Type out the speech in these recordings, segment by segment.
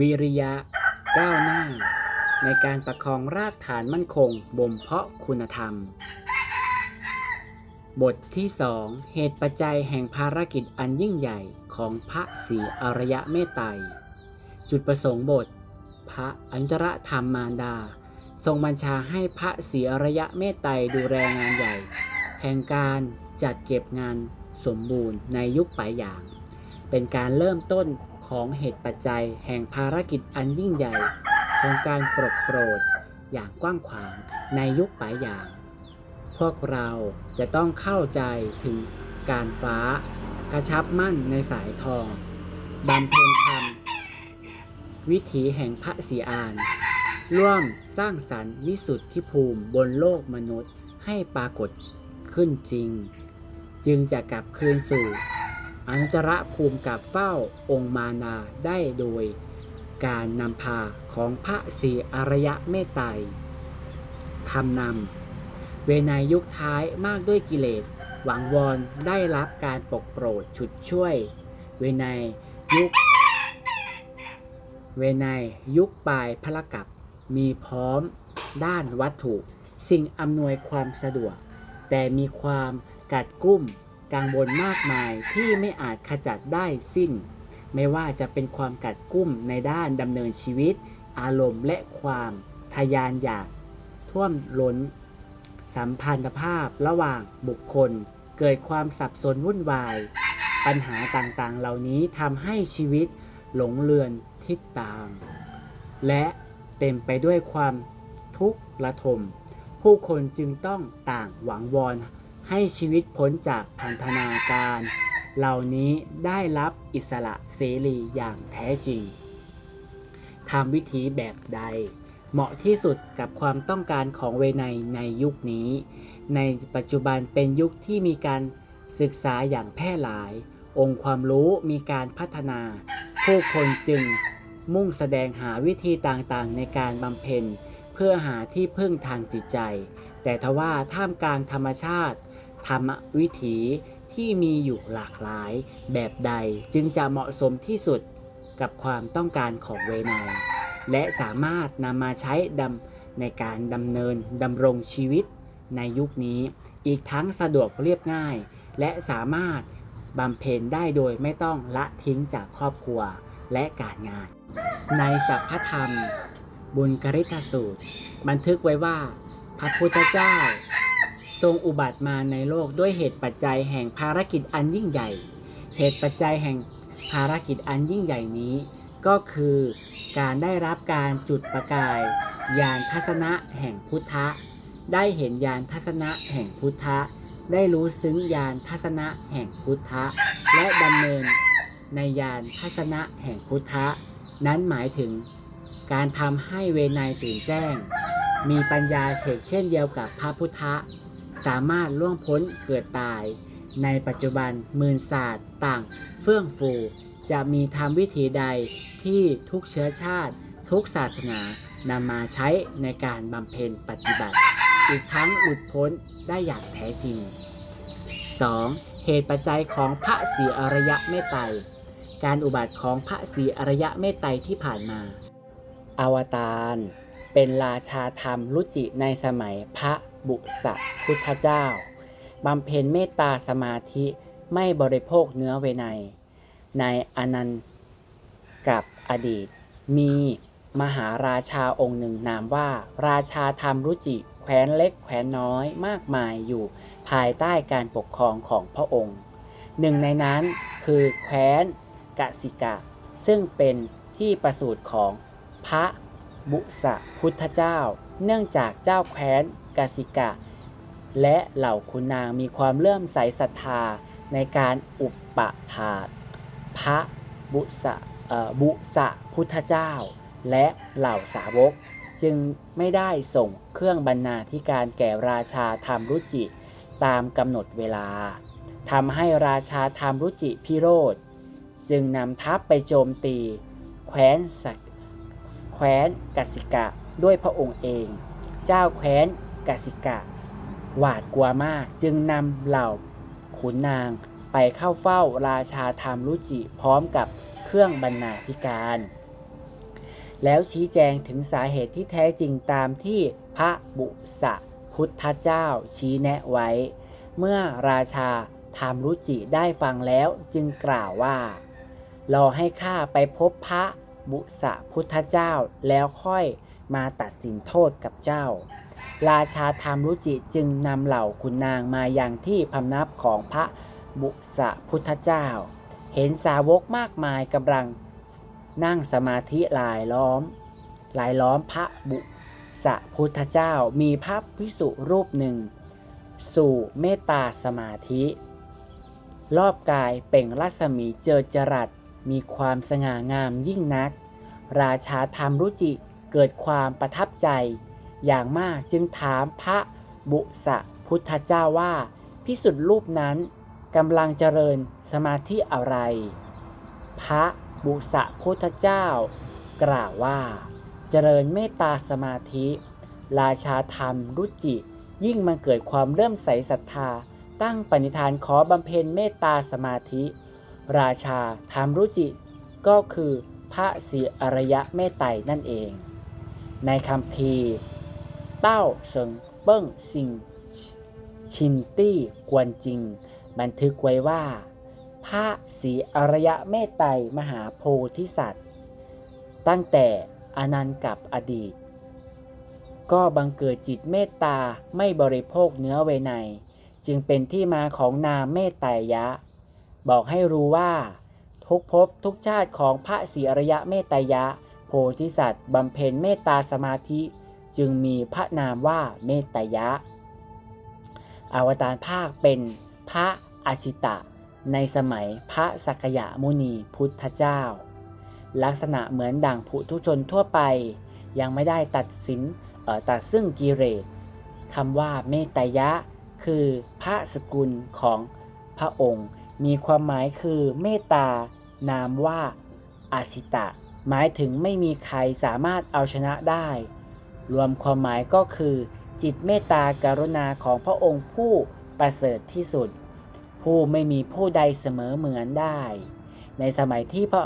วิริยะ ก้าวหน้า ในการประคองรากฐานมั่นคงบ่มเพาะคุณธรรม บทที่สองเหตุปัจจัยแห่งภารกิจอันยิ่งใหญ่ของพระศรีอรยะเมตไตรจุดประสงค์บท พระอันตรธรรมมารดา ทรงบัญชาให้พระศรีอรยะเมตไตรดูแลงานใหญ่ แห่งการจัดเก็บงานสมบูรณ์ในยุคปลายอย่าง เป็นการเริ่มต้น ของเหตุปัจจัยแห่งภารกิจอันยิ่งใหญ่ของการปลดโปรดอย่างกว้างขวางในยุคปลายอย่าง พวกเราจะต้องเข้าใจถึงการฟ้ากระชับมั่นในสายทองบำเพ็ญธรรม วิถีแห่งพระศีอาน ร่วมสร้างสรรค์วิสุทธิภูมิบนโลกมนุษย์ให้ปรากฏขึ้นจริง จึงจะกลับคืนสู่ อนุตตรภูมิกับเฝ้าองค์มานาได้โดยการนำพาของพระศรีอรยะเมตไตรคำนำ เวนยยุคท้ายมากด้วยกิเลส หวังวอนได้รับการปกโปรดฉุดช่วย เวไนยยุค เวไนยยุคปลายพระกับมีพร้อมด้านวัตถุ สิ่งอำนวยความสะดวก แต่มีความกัดกุ้ม กังวลมากมายที่ไม่อาจขจัดได้สิ้น ไม่ว่าจะเป็นความกัดกุ้มในด้านดำเนินชีวิต อารมณ์และความทะยานอยากท่วมล้น สัมพันธภาพระหว่างบุคคล เกิดความสับสนวุ่นวาย ปัญหาต่างๆ เหล่านี้ทำให้ชีวิตหลงเลือนทิศตามและเต็มไปด้วยความทุกข์ระทม ผู้คนจึงต้องต่างหวังวอน ให้ชีวิตพ้นจากพันธนาการ เหล่านี้ได้รับอิสระเสรีอย่างแท้จริงทำวิธีแบบใด เหมาะที่สุดกับความต้องการของเวไนในยุคนี้ ในปัจจุบันเป็นยุคที่มีการศึกษาอย่างแพร่หลาย องค์ความรู้มีการพัฒนา ผู้คนจึงมุ่งแสดงหาวิธีต่างๆ ในการบำเพ็ญ เพื่อหาที่พึ่งทางจิตใจ แต่ทว่าท่ามกลางธรรมชาติ ธรรมวิถีที่มีอยู่หลากหลาย แบบใดจึงจะเหมาะสมที่สุดกับความต้องการของเวไนยและสามารถนำมาใช้ดำในการดำเนินดำรงชีวิตในยุคนี้ อีกทั้งสะดวกเรียบง่าย และสามารถบำเพ็ญได้โดยไม่ต้องละทิ้งจากครอบครัวและการงาน ในสัพพธรรม บุญกริตสูตร บันทึกไว้ว่า พระพุทธเจ้า ทรงอุบัติมาในโลกด้วยเหตุปัจจัยแห่งภารกิจอันยิ่งใหญ่ เหตุปัจจัยแห่งภารกิจอันยิ่งใหญ่นี้ ก็คือการได้รับการจุดประกายยานทัศนะแห่งพุทธะ ได้เห็นยานทัศนะแห่งพุทธะ ได้รู้ซึ้งยานทัศนะแห่งพุทธะ และดำเนินในยานทัศนะแห่งพุทธะ นั้นหมายถึง การทำให้เวไนตื่นแจ้ง มีปัญญาเฉกเช่นเดียวกับพระพุทธะ สามารถล่วงพ้นเกิดตาย ในปัจจุบันมื่นศาสตร์ต่างเฟื่องฟู จะมีทำวิธีใดที่ทุกเชื้อชาติ ทุกศาสนานำมาใช้ในการบำเพ็ญปฏิบัติ อีกทั้งหลุดพ้นได้อย่างแท้จริง 2. เหตุปัจจัยของพระศรีอรยะเมตไตรการอุบัติของพระศรีอรยะเมตไตรที่ผ่านมา อวตารเป็นราชาธรรมรุจิในสมัยพระ บุษพุทธเจ้าบำเพ็ญเมตตาสมาธิไม่บริโภคเนื้อเวไนในอนันต์กับอดีต มีมหาราชาองค์หนึ่งนามว่า ราชาธรรมรุจิ แคว้นเล็กแคว้นน้อยมากมายอยู่ภายใต้การปกครองของพระองค์ หนึ่งในนั้นคือแคว้นกสิกะ ซึ่งเป็นที่ประสูติของพระบุษพุทธเจ้า เนื่องจากเจ้าแคว้น กสิกะ และเหล่าคุณนางมีความเลื่อมใสศรัทธาในการอุปถาตพระบุษเอ่อบุษพุทธเจ้า และเหล่าสาวก จึงไม่ได้ส่งเครื่องบรรณาธิการแก่ราชาธรรมรุจิ ตามกำหนดเวลาทำให้ราชาธรรมรุจิพิโรธ จึงนำทัพไปโจมตี แคว้นสักแคว้นกสิกะด้วยพระองค์เอง เจ้าแคว้น กสิกะ หวาดกลัวมากจึงนำเหล่าขุนนางไปเข้าเฝ้าราชาธรรมรุจิพร้อมกับเครื่องบรรณาธิการ แล้วชี้แจงถึงสาเหตุที่แท้จริงตามที่พระบุษะพุทธเจ้าชี้แนะไว้ เมื่อราชาธรรมรุจิได้ฟังแล้วจึงกล่าวว่ารอให้ข้าไปพบพระบุษะพุทธเจ้าแล้วค่อยมาตัดสินโทษกับเจ้า ราชาธรรมรุจิจึงนำเหล่าขุนนางมาอย่างที่พำนับของพระบุษพุทธเจ้า เห็นสาวกมากมายกำลังนั่งสมาธิหลายล้อมหลายล้อมพระบุษพุทธเจ้ามีพระพิสุรูปหนึ่ง สู่เมตตาสมาธิ รอบกายเป่งรัศมีเจอจรัสมีความสง่างามยิ่งนัก ราชาธรรมรุจิเกิดความประทับใจ อย่างมากจึงถามพระบุษะพุทธเจ้าว่าพิสุทธิ์รูปนั้นกำลังเจริญสมาธิอะไร พระบุษะพุทธเจ้า กล่าวว่า เจริญเมตตาสมาธิ ราชาธรรมรุจิ ยิ่งมันเกิดความเริ่มใสศรัทธา ตั้งปณิธานขอบำเพ็ญเมตตาสมาธิ ราชาธรรมรุจิ ก็คือพระศรีอรยะเมตไตรนั่นเอง ในคำพี เต้าเซิงเปิ้งซิงชินตี้กวนจริง บันทึกไว้ว่า พระศรีอรยะเมตไตรมหาโพธิสัตว์ ตั้งแต่อนันต์กับอดีต ก็บังเกิดจิตเมตตาไม่บริโภคเนื้อเวไนจึงเป็นที่มาของนามเมตไตรยะ บอกให้รู้ว่า ทุกภพทุกชาติของพระศรีอรยะเมตไตรยะ โพธิสัตว์บำเพ็ญเมตตาสมาธิ จึงมีพระนามว่าเมตยะ อวตารภาคเป็นพระอาชิตะ ในสมัยพระสักยะมุนีพุทธเจ้า ลักษณะเหมือนดั่งผู้ทุชนทั่วไป ยังไม่ได้ตัดสินเอ่อตัดซึ่งกิเลสคำว่าเมตยะ คือพระสกุลของพระองค์ มีความหมายคือเมตตานามว่าอาชิตะ หมายถึงไม่มีใครสามารถเอาชนะได้ รวมความหมายก็คือ จิตเมตตาการุณาของพระองค์ผู้ประเสริฐที่สุด ผู้ไม่มีผู้ใดเสมอเหมือนได้ ในสมัยที่พระ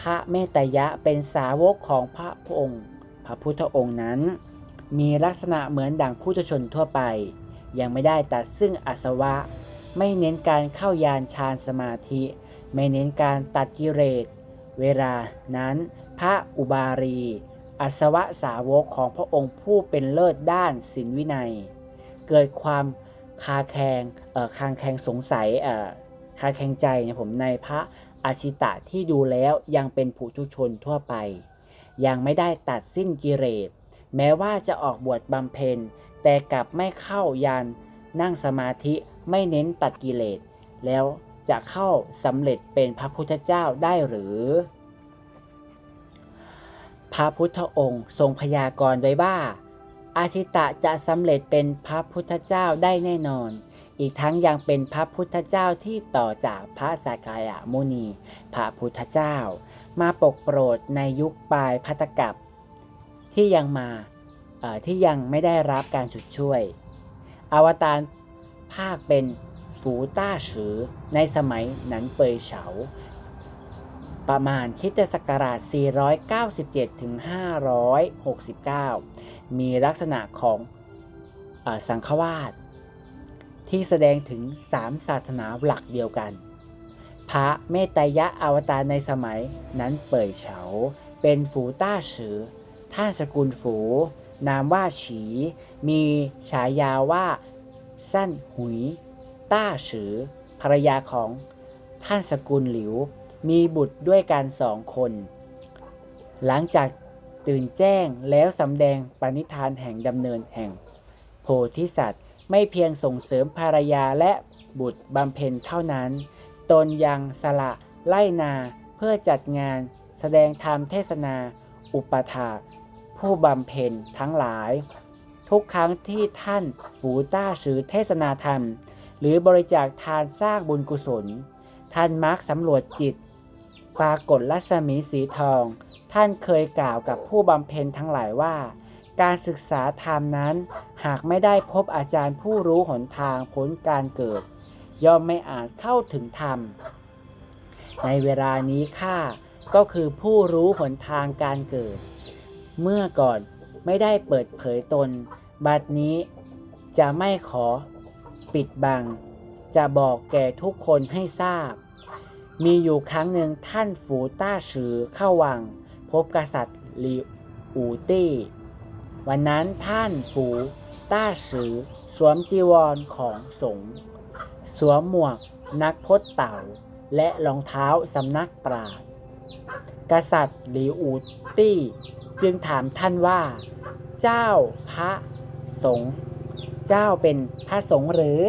พระเมตยะเป็นสาวกของพระองค์ พระพุทธองค์นั้น มีลักษณะเหมือนดั่งผู้ชนทั่วไป ยังไม่ได้ตัดซึ่งอสวะ ไม่เน้นการเข้ายานฌานสมาธิ ไม่เน้นการตัดกิเลสเวลานั้นพระอุบารี อาสวะสาวกของพระองค์ผู้เป็นเลิศด้านศีลวินัย เกิดความคาแคงเอ่อคางแคงสงสัยเอ่อคาแคงใจเนี่ยผมในพระอาชิตะที่ดูแล้วยังเป็นผู้ทุชนทั่วไป ยังไม่ได้ตัดสิ้นกิเลสแม้ว่าจะออกบวชบำเพ็ญ แต่กลับไม่เข้ายานนั่งสมาธิไม่เน้นตัดกิเลสแล้วจะเข้าสำเร็จเป็นพระพุทธเจ้าได้หรือ พระพุทธองค์ทรงพยากรณ์ไว้ว่า อาชิตะจะสำเร็จเป็นพระพุทธเจ้าได้แน่นอน อีกทั้งยังเป็นพระพุทธเจ้าที่ต่อจากพระสากายะมุนี พระพุทธเจ้า มาปกโปรดในยุคปลายพัตกับที่ยังมาที่ยังไม่ได้รับการฉุดช่วย อวตารภาคเป็นฝูต้าฉือในสมัยหนันเปยเฉา ประมาณคริสตศักราช 497 ถึง 569 มีลักษณะของออสังฆวาสที่แสดงถึง 3 ศาสนาหลักเดียวกัน พระเมตยะอวตารในสมัยนั้นเปิดเฉา เป็นฝูต้าฉือ ท่านสกุลฝู นามว่าฉี มีฉายาว่า สั้นหุย ต้าฉือ ภรรยาของท่านสกุลหลิว มีบุตรด้วยกันสองคน หลังจากตื่นแจ้งแล้วสำแดงปณิธานแห่งดำเนินแห่ง โพธิสัตว์ไม่เพียงส่งเสริมภรรยาและบุตรบำเพ็ญเท่านั้น ตนยังสละไล่นาเพื่อจัดงานแสดงธรรมเทศนา อุปถาผู้บำเพ็ญทั้งหลาย ทุกครั้งที่ท่านฝูต้าสือเทศนาธรรม หรือบริจาคทานสร้างบุญกุศล ท่านมักสำรวจจิต ปรากฏรัศมีสีทอง ท่านเคยกล่าวกับผู้บำเพ็ญทั้งหลายว่า การศึกษาธรรมนั้น หากไม่ได้พบอาจารย์ผู้รู้หนทางพ้นการเกิด ย่อมไม่อาจเข้าถึงธรรม ในเวลานี้ข้าก็คือผู้รู้หนทางการเกิด เมื่อก่อนไม่ได้เปิดเผยตน บัดนี้จะไม่ขอปิดบัง จะบอกแก่ทุกคนให้ทราบ มีอยู่ครั้งหนึ่งท่านฝูต้าชือเข้าวัง พบกษัตริย์หลีอูตี้ วันนั้นท่านฝูต้าชือสวมจีวรของสงฆ์สวมหมวกนักพจน์เต่า และรองเท้าสำนักปราชญ์กษัตริย์หลีอูตี้ จึงถามท่านว่า เจ้าพระสงฆ์เจ้าเป็นพระสงฆ์หรือ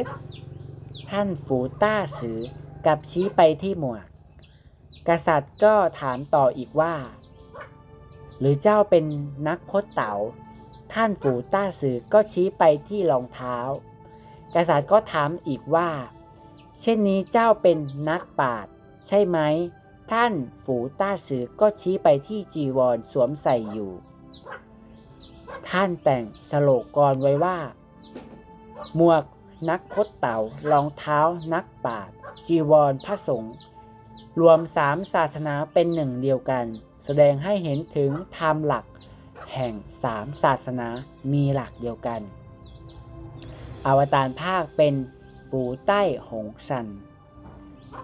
ท่านฝูต้าสือ กับชี้ไปที่หมวก กษัตริย์ก็ถามต่ออีกว่า หรือเจ้าเป็นนักพจน์เต๋า ท่านฝูต้าสือก็ชี้ไปที่รองเท้า กษัตริย์ก็ถามอีกว่า เช่นนี้เจ้าเป็นนักปราชญ์ใช่ไหม ท่านฝูต้าสือก็ชี้ไปที่จีวรสวมใส่อยู่ ท่านแต่งสโลกกรไว้ว่า หมวก นักพจน์เต่ารองเท้านักปราชญ์จีวรพระสงฆ์รวมสามศาสนาเป็นหนึ่งเดียวกัน แสดงให้เห็นถึงธรรมหลัก แห่งสามศาสนามีหลักเดียวกัน อวตารภาคเป็นปูใต้หงชัน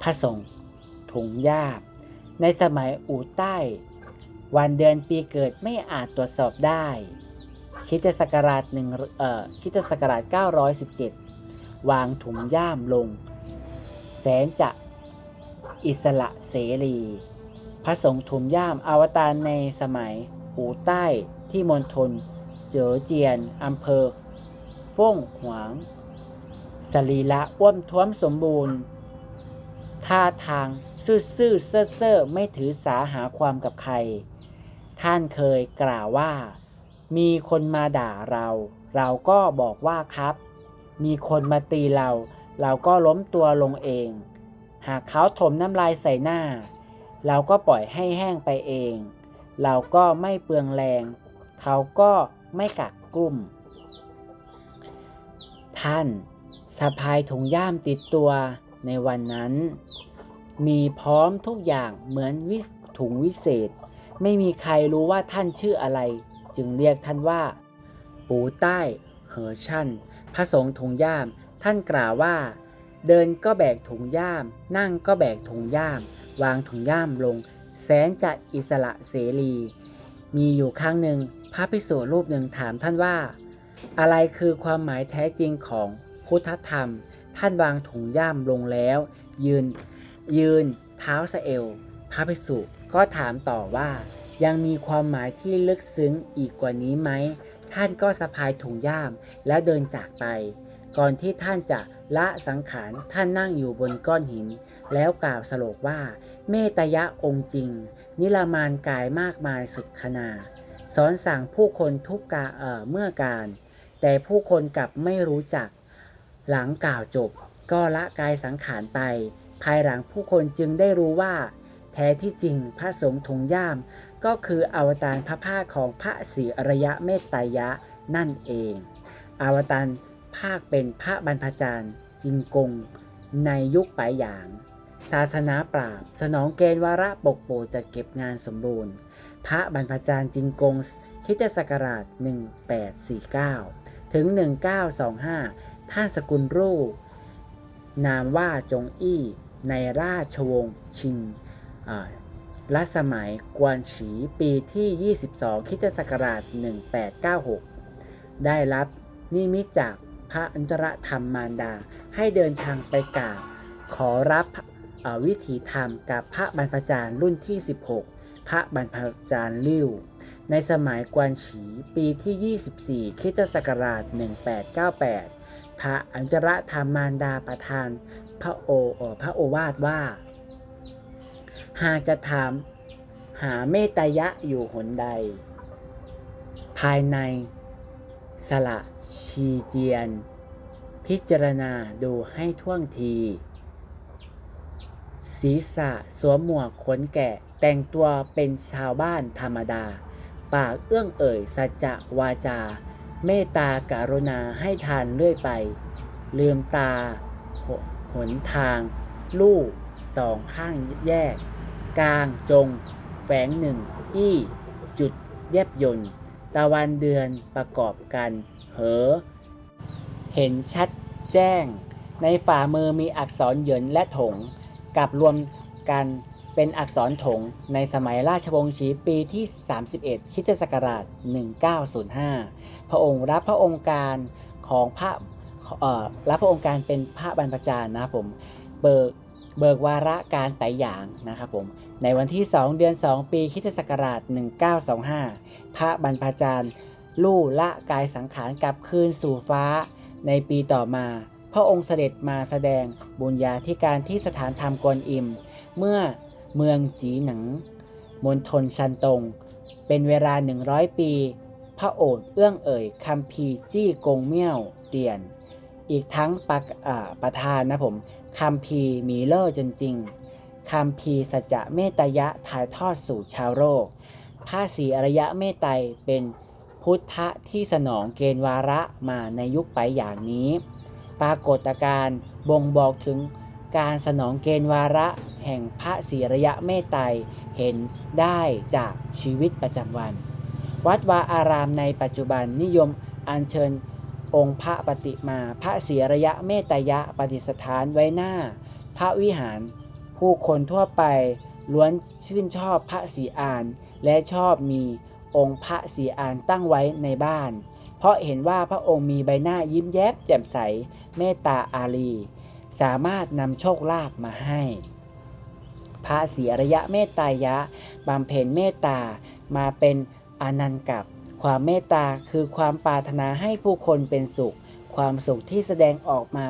พระสงฆ์ถุงยาบ ในสมัยอู่ใต้ วันเดือนปีเกิดไม่อาจตรวจสอบได้คริสตศักราชหนึ่งเอ่อคริสตศักราช917 วางถุงย่ามลง แสนจะอิสระเสรี พระสงฆ์ถุงย่ามอวตารในสมัยอูใต้ที่มณฑลเจ๋อเจียนอำเภอฟ่งหวางสรีละอ้วนท้วมสมบูรณ์ ท่าทางซื่อๆเซ่อเซ่อๆไม่ถือสาหาความกับใคร ท่านเคยกล่าวว่า มีคนมาด่าเรา เราก็บอกว่าครับ มีคนมาตีเรา เราก็ล้มตัวลงเอง หากเขาถมน้ำลายใส่หน้า เราก็ปล่อยให้แห้งไปเอง เราก็ไม่เปลืองแรง เขาก็ไม่กักกลุ่ม ท่านสะพายถุงย่ามติดตัวในวันนั้น มีพร้อมทุกอย่างเหมือนวิถุงวิเศษ ไม่มีใครรู้ว่าท่านชื่ออะไร จึงเรียกท่านว่า ปูใต้เหอชั่น พระสงฆ์ถุงย่าม ท่านกล่าวว่า เดินก็แบกถุงย่าม นั่งก็แบกถุงย่าม วางถุงย่ามลง แสนจะอิสระเสรี มีอยู่ครั้งหนึ่งพระภิกษุรูปหนึ่งถามท่านว่า อะไรคือความหมายแท้จริงของพุทธธรรม ท่านวางถุงย่ามลงแล้ว ยืน ยืน เท้าสะเอวพระภิกษุก็ถามต่อว่า ยังมีความหมายที่ลึกซึ้งอีกกว่านี้ไหม ท่านก็สะพายถุงย่ามแล้วเดินจากไป ก่อนที่ท่านจะละสังขารท่านนั่งอยู่บนก้อนหิน แล้วกล่าวสโลกว่า เมตยะองค์จริง นิรมานกายมากมายสุดขนา สอนสั่งผู้คนทุกกาเอ่อเมื่อการ แต่ผู้คนกลับไม่รู้จัก หลังกล่าวจบ ก็ละกายสังขารไป ภายหลังผู้คนจึงได้รู้ว่า แท้ที่จริงพระสงฆ์ถุงย่าม ก็คืออวตารพระภาคของพระศรีอริยะเมตไตยะนั่นเอง อวตารภาคเป็นพระบรรพจารย์จินกง ในยุคปลายหยาง ศาสนาปราบ สนองเกณฑ์วาระปกโปจัดเก็บงานสมบูรณ์ พระบรรพจารย์จินกงคริสตศักราช 1849 ถึง 1925 ท่านสกุลรูป นามว่าจงอี้ในราชวงศ์ชิง รัสมัยกวนฉีปีที่ 22คริสตศักราช 1896 ได้รับนิมิตจากพระอันตรธรรมมารดา ให้เดินทางไปกราบขอรับวิถีธรรมกับพระบรรพจารย์รุ่นที่ 16 พระบรรพจารย์ลิ่ว ในสมัยกวนฉีปีที่ 24คริสตศักราช 1898 พระอันตรธรรมมารดาประทานพระโอเอ่อพระโอวาทว่า หากจะถาม หาเมตยะอยู่หนใด ภายใน สละชีเจียน พิจารณาดูให้ท่วงที ศีรษะสวมหมวกขนแกะแต่งตัวเป็นชาวบ้านธรรมดา ปากเอื้องเอ่ย สัจจะวาจา เมตตาการุณาให้ทานเรื่อยไป ลืมตาหหนทาง ลูกสองข้างแยก กลางจง แฝงหนึ่งอี้ จุดแยบยนต์ตะวันเดือนประกอบกัน เหอ เห็นชัดแจ้ง ในฝ่ามือมีอักษรเหยินและถง กับรวมกันเป็นอักษรถง ในสมัยราชวงศ์ชีปีที่ 31คริสตศักราช 1905 พระองค์รับพระองค์การของพระรับพระองค์การเป็นพระบรรพจารย์นะผม เบิกเบิกวาระการไต่หยางนะครับผม ในวันที่ 2 เดือน 2 ปีคริสตศักราช 1925 พระบรรพจารย์ ลู่ละกายสังขารกลับคืนสู่ฟ้า ในปีต่อมา พระองค์เสด็จมาแสดงบุญญาธิการที่สถานธรรมกวนอิม เมื่อเมืองจีหนังมณฑลชันตง เป็นเวลา 100 ปี พระโอษฐ์เอื้องเอ่ยคำพีจี้กงเมี่ยวเตียน อีกทั้งประอ่าประธานนะผมคำพีมีเลอจนจริง คำพีสัจจะเมตยะถ่ายทอดสู่ชาวโลกพระศีอริยะเมตไตรเป็นพุทธะที่สนองเกณฑ์วาระมาในยุคไปอย่างนี้ ปรากฏการณ์บ่งบอกถึงการสนองเกณฑ์วาระแห่งพระศีอริยะเมตไตรเห็นได้จากชีวิตประจำวัน วัดวาอารามในปัจจุบันนิยมอัญเชิญองค์พระปฏิมาพระศีอริยะเมตยะปฏิสถานไว้หน้า พระวิหาร ผู้คนทั่วไปล้วนชื่นชอบพระศรีอาน และชอบมีองค์พระศรีอานตั้งไว้ในบ้าน เพราะเห็นว่าพระองค์มีใบหน้ายิ้มแย้มแจ่มใสเมตตาอารี สามารถนำโชคลาภมาให้ พระศรีอริยะเมตตายะบำเพ็ญเมตตามาเป็นอนันต์กับ ความเมตตาคือความปรารถนาให้ผู้คนเป็นสุข ความสุขที่แสดงออกมา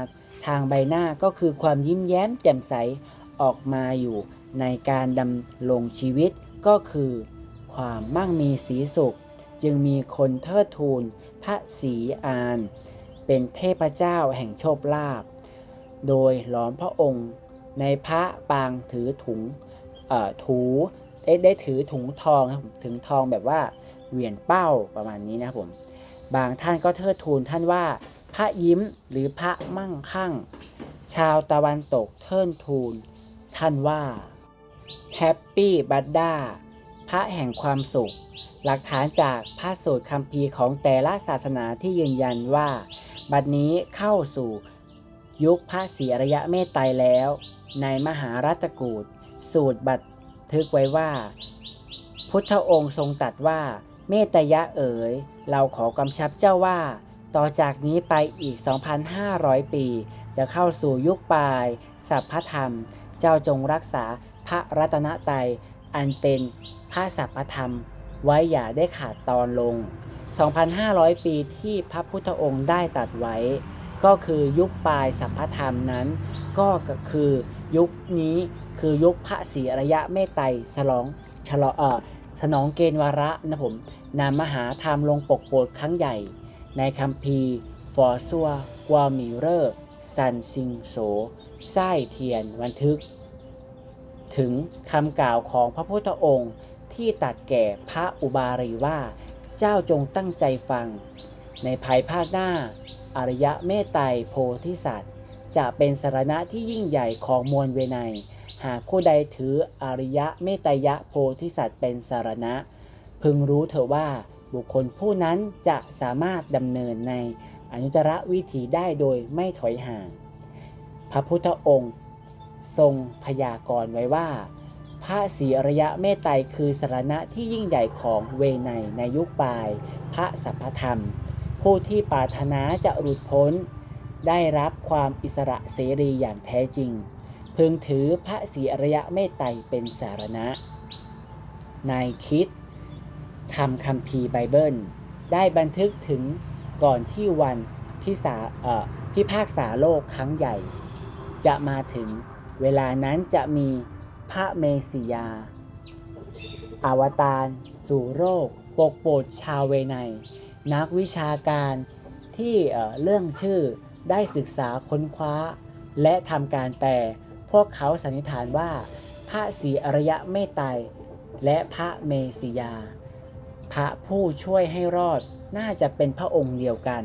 ทางใบหน้าก็คือความยิ้มแย้มแจ่มใส ออกมาอยู่ในการดำรงชีวิตก็คือ ความมั่งมีสีสุข จึงมีคนเทิดทูนพระศรีอาน เป็นเทพเจ้าแห่งโชคลาภโดยหลอมพระองค์ในพระปางถือถุงถูได้ได้ถือถุงทองนะครับถึงทองแบบว่าเหวียนเป้าประมาณนี้นะครับผมบางท่านก็เทิดทูนท่านว่าพระยิ้มหรือพระมั่งคั่ง ชาวตะวันตกเทิดทูน ท่านว่าแฮปปี้บัดดาพระแห่งความสุข หลักฐานจากพระสูตรคัมภีร์ของแต่ละศาสนาที่ยืนยันว่า บัดนี้เข้าสู่ยุคพระศรีอริยะเมตไตรแล้ว ในมหารัตกูตสูตรบันทึกไว้ว่า พุทธองค์ทรงตรัสว่า เมตยะเอ๋ย เราขอกำชับเจ้าว่า ต่อจากนี้ไปอีก 2,500 ปี จะเข้าสู่ยุคปลาย สัพพธรรม เจ้าจงรักษาพระรัตนตรัยอันเป็นพระสัพพธรรม ไว้อย่าได้ขาดตอนลง 2,500 ปีที่พระพุทธองค์ได้ตัดไว้ ก็คือยุคปลายสัพพธรรมนั้น ก็คือยุคนี้คือยุคพระศรีอริยะเมตไตรฉลองฉลองเอ่อสนองเกณฑ์วาระนะผมนำมหาธรรมลงปกโปรดครั้งใหญ่ ในคัมภีร์ซัวกวามิเรอร์ซันซิงโส ไส้เทียนบันทึก ถึงคำกล่าวของพระพุทธองค์ที่ตัดแก่พระอุบารีว่าเจ้าจงตั้งใจฟัง ในภายภาคหน้า อริยะเมตไตรโพธิสัตว์ จะเป็นสารณะที่ยิ่งใหญ่ของมวลเวไนยหากผู้ใดถืออริยะเมตยะโพธิสัตว์เป็นสารณะ พึงรู้เถอะว่าบุคคลผู้นั้นจะสามารถดำเนินในอนุตตรวิถีได้โดยไม่ถอยห่าง พระพุทธองค์ทรงพยากรณ์ไว้ว่า พระศรีอริยะเมตไตรคือสารณะที่ยิ่งใหญ่ของเวไนในยุคปลาย พระสัพพธรรม ผู้ที่ปรารถนาจะหลุดพ้น ได้รับความอิสระเสรีอย่างแท้จริง พึงถือพระศรีอริยะเมตไตรเป็นสารณะ นายคิดทำคัมภีร์ไบเบิล ได้บันทึกถึงก่อนที่วันพิสาพิพากษาโลกครั้งใหญ่ จะมาถึง เวลานั้นจะมีพระเมสสิยาอวตารสู่โรค ปกโปรดชาวเวไนนักวิชาการที่เเรื่องชื่อได้ศึกษาค้นคว้า และทำการแต่พวกเขาสันนิษฐานว่า พระศรีอริยะเมตไตรและพระเมสสิยา พระผู้ช่วยให้รอดน่าจะเป็นพระองค์เดียวกัน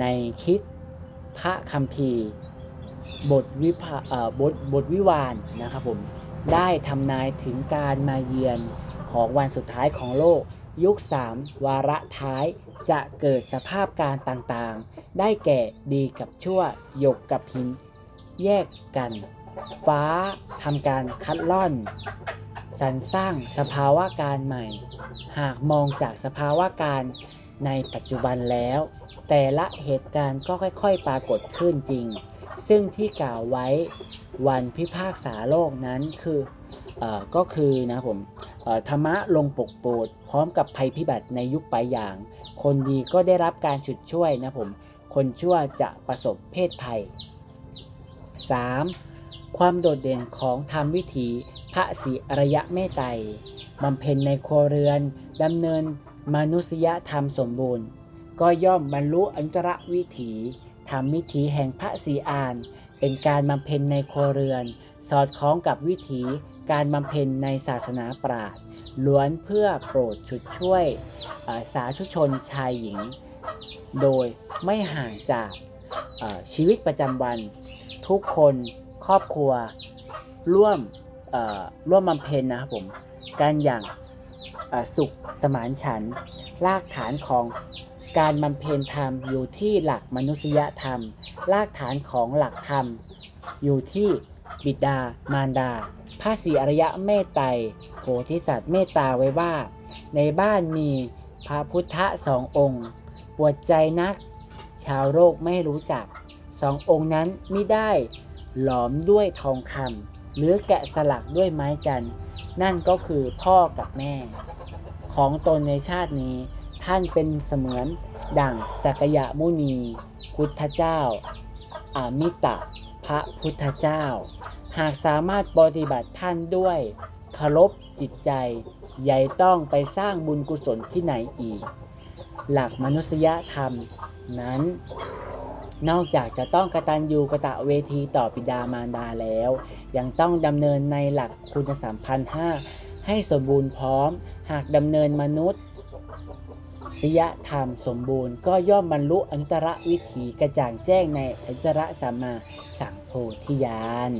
ในคิดพระคัมภีร์ บทวิพาบทบทวิวานนะครับผมได้ทำนายถึงการมาเยือนของวันสุดท้ายของโลก ยุค 3 วาระท้ายจะเกิดสภาพการต่างๆ ได้แก่ดีกับชั่วหยกกับหิน แยกกัน ฟ้าทำการคัดล่อนสรรสร้างสภาวะการใหม่ หากมองจากสภาวะการในปัจจุบันแล้ว แต่ละเหตุการณ์ก็ค่อยๆ ปรากฏขึ้นจริง ซึ่งที่กล่าวไว้วันพิพากษาโลกนั้นคืออก็คือนะผมธรรมะลงปกโปรดพร้อมกับภัยพิบัติในยุคปลายอย่าง คนดีก็ได้รับการฉุดช่วยนะผม คนชั่วจะประสบเพศภัย 3. ความโดดเด่นของธรรมวิถีพระศรีอรยะเมตไตรบำเพ็ญในครัวเรือนดำเนินมนุษยธรรมสมบูรณ์ ก็ย่อมบรรลุอันตรวิถี ธรรมวิถีแห่งพระศรีอาน เป็นการบำเพ็ญในครัวเรือน สอดคล้องกับวิถีการบำเพ็ญในศาสนาปราชญ์ล้วนเพื่อโปรดฉุดช่วยสาธุชนชายหญิง โดยไม่ห่างจากชีวิตประจำวัน ทุกคนครอบครัวร่วมร่วมบำเพ็ญนะครับผมการอย่างสุขสมานฉันรากฐานของ การบำเพ็ญธรรมอยู่ที่หลักมนุษยธรรม รากฐานของหลักธรรม อยู่ที่บิดามารดาพระศรีอริยะเมตไตรโพธิสัตว์เมตตาไว้ว่า ในบ้านมีพระพุทธสององค์ปวดใจนัก ชาวโลกไม่รู้จักสององค์นั้นไม่ได้หลอมด้วยทองคำหรือแกะสลักด้วยไม้จันนั่นก็คือพ่อกับแม่ ของตนในชาตินี้ ท่านเป็นเสมือนดั่งสักยะมุนี พุทธเจ้า อามิตะ พระพุทธเจ้า หากสามารถปฏิบัติท่านด้วยเคารพจิตใจใหญ่ต้องไปสร้างบุญกุศลที่ไหนอีก หลักมนุษยธรรมนั้น นอกจากจะต้องกระตัญญูกะตะเวทีต่อปิดามารดาแล้ว ยังต้องดำเนินในหลักคุณสัมพันธ์ห้าให้สมบูรณ์พร้อม หากดำเนินมนุษย์ สยธรรมสมบูรณ์ ก็ย่อมบรรลุอนุตตรวิถีกระจ่างแจ้งในอนุตตรสัมมาสังโพธิญาณ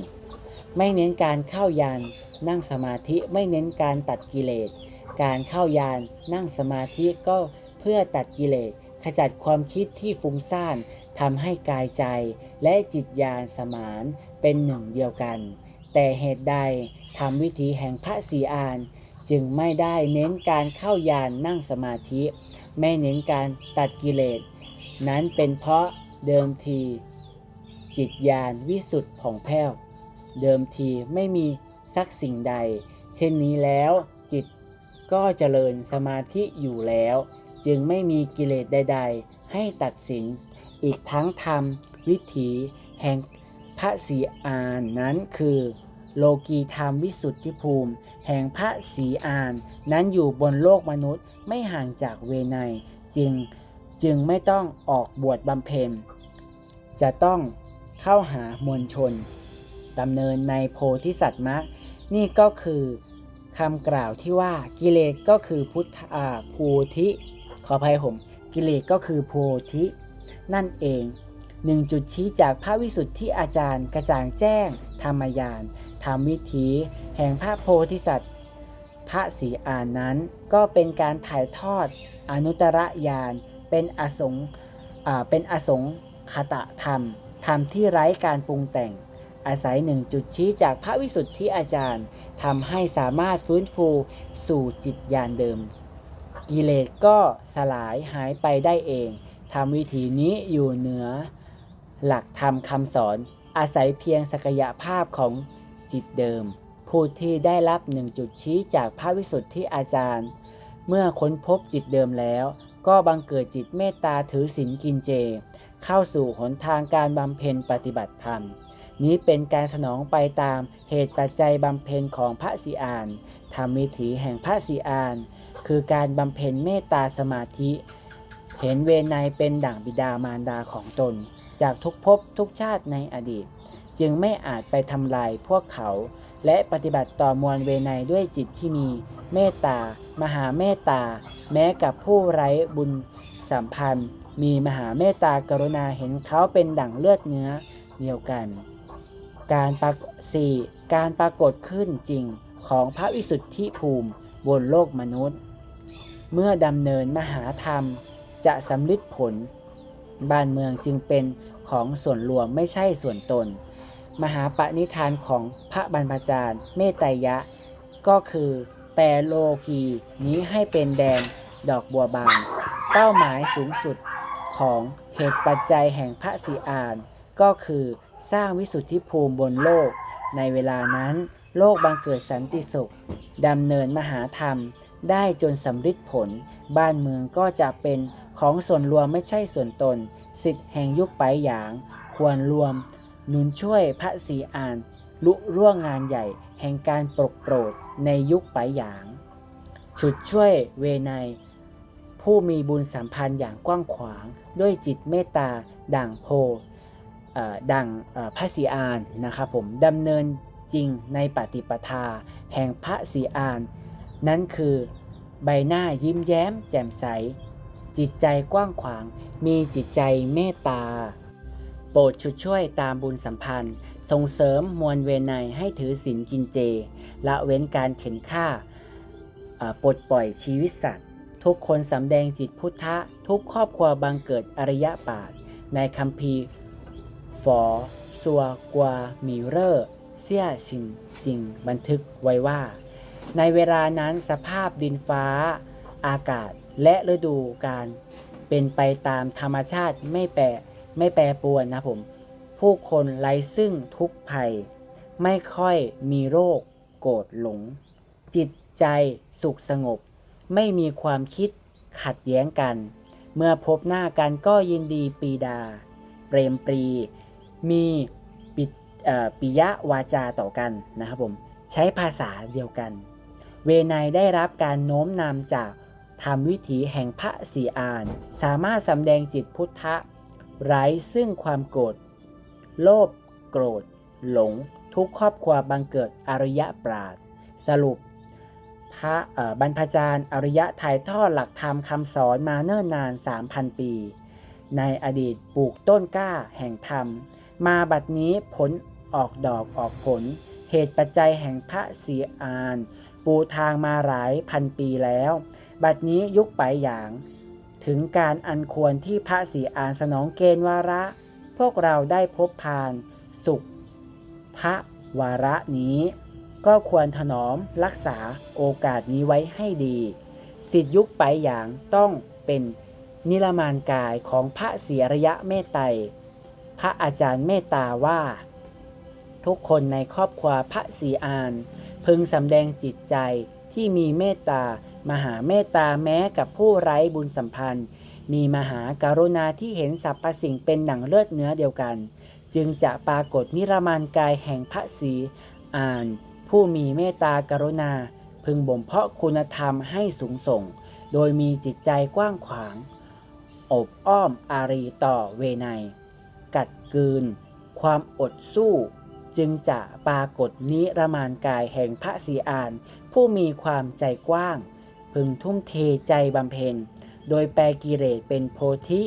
ไม่เน้นการเข้ายานนั่งสมาธิไม่เน้นการตัดกิเลส การเข้ายานนั่งสมาธิก็เพื่อตัดกิเลส ขจัดความคิดที่ฟุ้งซ่านทำให้กายใจและจิตญาณสมานเป็นหนึ่งเดียวกัน แต่เหตุใดทำวิธีแห่งพระศรีอาน จึงไม่ได้เน้นการเข้ายานนั่งสมาธิ ไม่เน้นการตัดกิเลส นั้นเป็นเพราะเดิมที จิตญาณวิสุทธิ์ผ่องแผ้ว เดิมทีไม่มีสักสิ่งใด เช่นนี้แล้วจิตก็เจริญสมาธิอยู่แล้ว จึงไม่มีกิเลสใด ๆ ให้ตัดสิน อีกทั้งธรรมวิถีแห่งพระศรีอานนั้นคือ โลกีธรรมวิสุทธิภูมิ แห่งพระศรีอาน นั้นอยู่บนโลกมนุษย์ไม่ห่างจากเวไนยจึงจึงไม่ต้องออกบวชบำเพ็ญ จะต้องเข้าหามวลชนดำเนินในโพธิสัตว์มรรคนี่ก็คือคำกล่าวที่ว่ากิเลสก็คือพุทธาโพธิ ขออภัยผม กิเลสก็คือโพธิ นั่นเองหนึ่งจุดชี้จากพระวิสุทธิอาจารย์กระจ่างแจ้ง ธรรมยาน ธรรมวิถีแห่งพระโพธิสัตว์ พระศรีอานนั้นก็เป็นการถ่ายทอดอนุตรญาณเป็นอสงเป็นอสงคตะธรรม ธรรมที่ไร้การปรุงแต่ง อาศัยหนึ่งจุดชี้จากพระวิสุทธิอาจารย์ทำให้สามารถฟื้นฟูสู่จิตญาณเดิม กิเลสก็สลายหายไปได้เองทำวิธีนี้อยู่เหนือ หลักธรรมคำสอนอาศัยเพียงศักยภาพของ จิตเดิม ผู้ที่ได้รับหนึ่งจุดชี้จากพระวิสุทธิอาจารย์ เมื่อค้นพบจิตเดิมแล้ว ก็บังเกิดจิตเมตตาถือศีลกินเจ เข้าสู่หนทางการบำเพ็ญปฏิบัติธรรม นี้เป็นการสนองไปตามเหตุปัจจัยบำเพ็ญของพระสีอานธรรมวิถีแห่งพระสีอาน คือการบำเพ็ญเมตตาสมาธิ เห็นเวไนเป็นดั่งบิดามารดาของตน จากทุกภพทุกชาติในอดีต จึงไม่อาจไปทำลายพวกเขา และปฏิบัติต่อมวลเวไนยด้วยจิตที่มีเมตตา มหาเมตตา แม้กับผู้ไร้บุญสัมพันธ์ มีมหาเมตตากรุณาเห็นเขาเป็นดั่งเลือดเนื้อเดียวกัน การปรากสี่การปรากฏขึ้นจริงของพระวิสุทธิภูมิบนโลกมนุษย์ เมื่อดำเนินมหาธรรมจะสำลิดผล บ้านเมืองจึงเป็นของส่วนรวมไม่ใช่ส่วนตน มหาปณิธานของพระบรรพจารย์เมตไตรยะ ก็คือแปลโลกีนี้ให้เป็นแดนดอกบัวบาน เป้าหมายสูงสุดของเหตุปัจจัยแห่งพระสีอาน ก็คือสร้างวิสุทธิภูมิบนโลก ในเวลานั้นโลกบังเกิดสันติสุขดำเนินมหาธรรม ได้จนสำฤทธิผล บ้านเมืองก็จะเป็นของส่วนรวมไม่ใช่ส่วนตน สิทธิแห่งยุคไปหยาง ควรรวม หนุนช่วยพระศรีอาน ลุร่วงงานใหญ่แห่งการปกโปรดในยุคไปหยาง ฉุดช่วยเวไนยผู้มีบุญสัมพันธ์อย่างกว้างขวาง ด้วยจิตเมตตาดั่งโพดั่งพระศรีอานนะครับผมดำเนินจริงในปฏิปทา แห่งพระศรีอาน นั้นคือใบหน้ายิ้มแย้มแจ่มใส จิตใจกว้างขวาง มีจิตใจเมตตา โปรดชุดช่วยตามบุญสัมพันธ์ ส่งเสริมมวลเวไนยให้ถือศีลกินเจ ละเว้นการเข็นฆ่าปลดปล่อยชีวิตสัตว์ ทุกคนสำแดงจิตพุทธะ ทุกครอบครัวบังเกิดอริยปาฏในคัมภีร์ฝอซัวกวามีเรอร์เสียชิงจริง บันทึกไว้ว่า ในเวลานั้นสภาพดินฟ้า อากาศและฤดูกาลเป็นไปตามธรรมชาติไม่แปร ไม่แปรปรวนนะผม ผู้คนไร้ซึ่งทุกภัย ไม่ค่อยมีโรค โกรธหลง จิตใจสุขสงบ ไม่มีความคิดขัดแย้งกัน เมื่อพบหน้ากันก็ยินดีปีดา เปรมปรี มีปิปิยะวาจาต่อกันนะครับผม ใช้ภาษาเดียวกัน เวไนยได้รับการโน้มนำจากธรรมวิถีแห่งพระสีอาน สามารถสำแดงจิตพุทธะ ไร้ซึ่งความโกรธ โลภ โกรธ หลง ทุกครอบครัวบังเกิดอริยะปราด สรุป พระบรรพจารย์อริยะถ่ายทอดหลักธรรมคำสอนมาเนิ่นนาน 3,000 ปี ในอดีตปลูกต้นกล้าแห่งธรรม มาบัดนี้ผลออกดอกออกผล เหตุปัจจัยแห่งพระศรีอาน ปูทางมาหลายพันปีแล้ว บัดนี้ยุคไปอย่าง ถึงการอันควรที่พระศรีอานสนองเกณฑ์วาระ พวกเราได้พบพานสุข พระวาระนี้ ก็ควรถนอมรักษาโอกาสนี้ไว้ให้ดี สิทธิยุคไปอย่างต้องเป็นนิรมานกายของพระเสียระยะเมตไตรพระอาจารย์เมตตาว่า ทุกคนในครอบครัวพระศีอาน พึงสำแดงจิตใจที่มีเมตตา มหาเมตตาแม้กับผู้ไร้บุญสัมพันธ์ มีมหาการุณาที่เห็นสรรพสิ่งเป็นหนังเลือดเนื้อเดียวกัน จึงจะปรากฏนิรมานกายแห่งพระศรีอาน ผู้มีเมตตากรุณา พึงบ่มเพาะคุณธรรมให้สูงส่ง โดยมีจิตใจกว้างขวาง อบอ้อมอารีต่อเวไนกัดกืน ความอดสู้จึงจะปรากฏนิรมานกายแห่งพระศีอาน ผู้มีความใจกว้าง พึงทุ่มเทใจบำเพ็ญ โดยแปลกิเลสเป็นโพธิ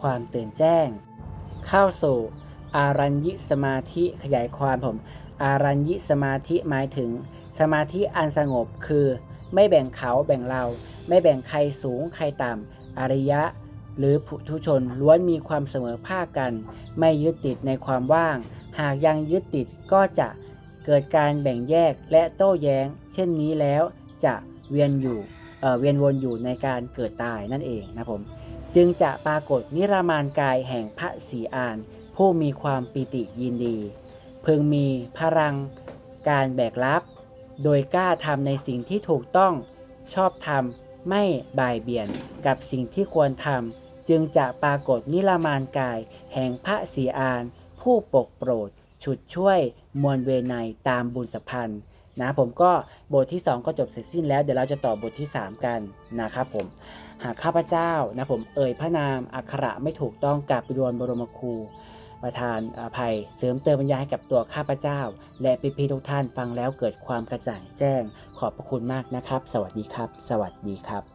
ความตื่นแจ้ง เข้าสู่อารัญญิสมาธิขยายความผม อารัญญิสมาธิหมายถึง สมาธิอันสงบคือ ไม่แบ่งเขาแบ่งเรา ไม่แบ่งใครสูงใครต่ำอริยะ หรือผู้ทุชนล้วนมีความเสมอภาคกัน ไม่ยึดติดในความว่าง หากยังยึดติดก็จะเกิดการแบ่งแยกและโต้แย้ง เช่นนี้แล้วจะเวียนอยู่ เวียนวนอยู่ในการเกิดตายนั่นเองนะผมจึงจะปรากฏนิรามานกายแห่งพระศรีอาน ผู้มีความปิติยินดี พึงมีพลังการแบกรับ โดยกล้าทำในสิ่งที่ถูกต้องชอบทำไม่บ่ายเบี่ยนกับสิ่งที่ควรทำจึงจะปรากฏนิรามานกายแห่งพระศรีอาน ผู้ปกโปรด ฉุดช่วยมวลเวไนตามบุญสัมพันธ์ นะผมก็บทที่ 2 ก็จบเสร็จสิ้นแล้วเดี๋ยวเราจะต่อบทที่ 3 กันนะครับผมหากข้าพเจ้านะผมเอ่ยพระนามอักขระไม่ถูกต้องกับปิดวนบรมครูประทานอภัยเสริมเติมปัญญาให้กับตัวข้าพเจ้า และพี่พีทุกท่านฟังแล้วเกิดความกระจ่างแจ้ง ขอบพระคุณมากนะครับ สวัสดีครับ สวัสดีครับ